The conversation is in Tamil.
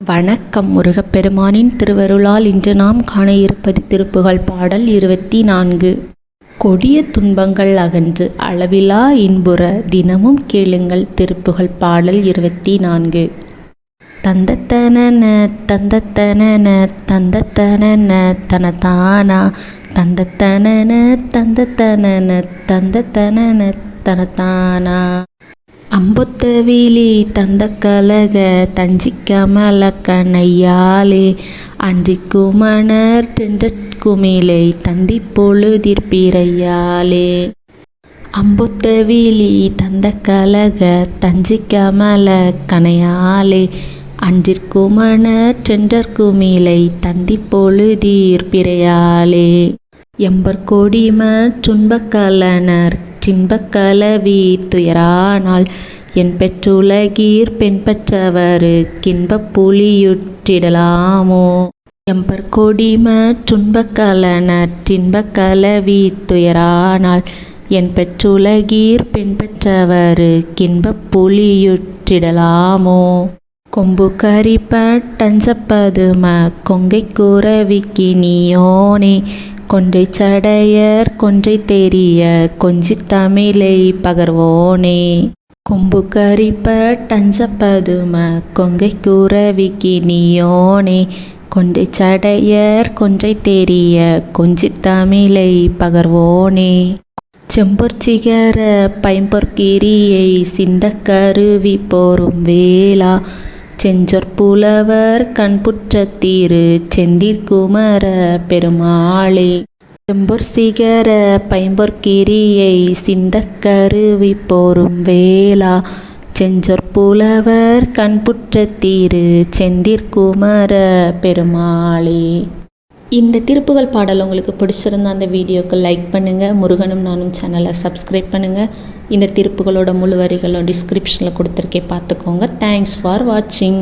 வணக்கம் முருகப்பெருமானின் திருவருளால் இன்று நாம் காண இருப்பது திருப்புகழ் பாடல் இருபத்தி நான்கு. கொடிய துன்பங்கள் அகன்று அளவிலா இன்புற தினமும் கேளுங்கள் திருப்புகழ் பாடல் இருபத்தி நான்கு. தந்தத்தனன தந்தத்தனன தந்தத்தனன தனதானா தந்தத்தனன தந்தத்தனன தந்தத்தனன தனதானா அம்பொத்தவிழி தந்த கலக தஞ்சிக்கமல கணையாலே தென்ற குமிலை தந்தி பொழுதிற்பிறையாலே அம்பொத்தவிழி தந்த கலக தஞ்சிக்கமல கணையாலே. அன்றிற்குமணர் தென்றற்குமிலை தந்தி பொழுதீர் பிறையாலே எம்பற்கொடிம துன்பக்கலனர் தின்பக்கலவி துயரானால் என் பெற்றுலகீர் பெண் பெற்றவரு கின்பப் புலியுற்றிடலாமோ? எம்பற்கொடிம துன்பக்கலனர் தின்பக்கலவி துயரானால் என் பெற்றுலகீர் பெண் பெற்றவரு கின்பப் புலியுற்றிடலாமோ? கொம்பு கரிப்பட்டஞ்சப்பதும கொங்கை குறவிக்கு கொன்றை சடையர் கொன்றை தெரிய கொஞ்சித் தமிழை பகர்வோனே. கொம்பு கரிப்ப டஞ்சப்பதும கொங்கை குறவிக்கு நீயோனே. கொன்றை சடையர் கொன்றை தெரிய கொஞ்சித் தமிழை பகர்வோனே. செம்பொற்சிகர பைம்பொற்கிரியை சிந்த கருவி போரும் வேளா. செஞ்சொற்புலவர் கண்புற்றத்திரு செந்திற்குமர பெருமாளே. செம்பொற் சிகர பைம்பொற்கிரியை சிந்த கருவி போரும் வேளா. செஞ்சொற்புலவர் கண்புற்றத்திரு செந்திற்குமர பெருமாளே. இந்த திருப்புகள் பாடல் உங்களுக்கு பிடிச்சிருந்தா அந்த வீடியோக்கு லைக் பண்ணுங்கள் முருகனும் நானும் சேனலை சப்ஸ்கிரைப் பண்ணுங்கள் இந்த திருப்புகளோட முழு வரிகளும் டிஸ்கிரிப்ஷனில் கொடுத்துருக்கே பார்த்துக்கோங்க. தேங்க்ஸ் ஃபார் வாட்சிங்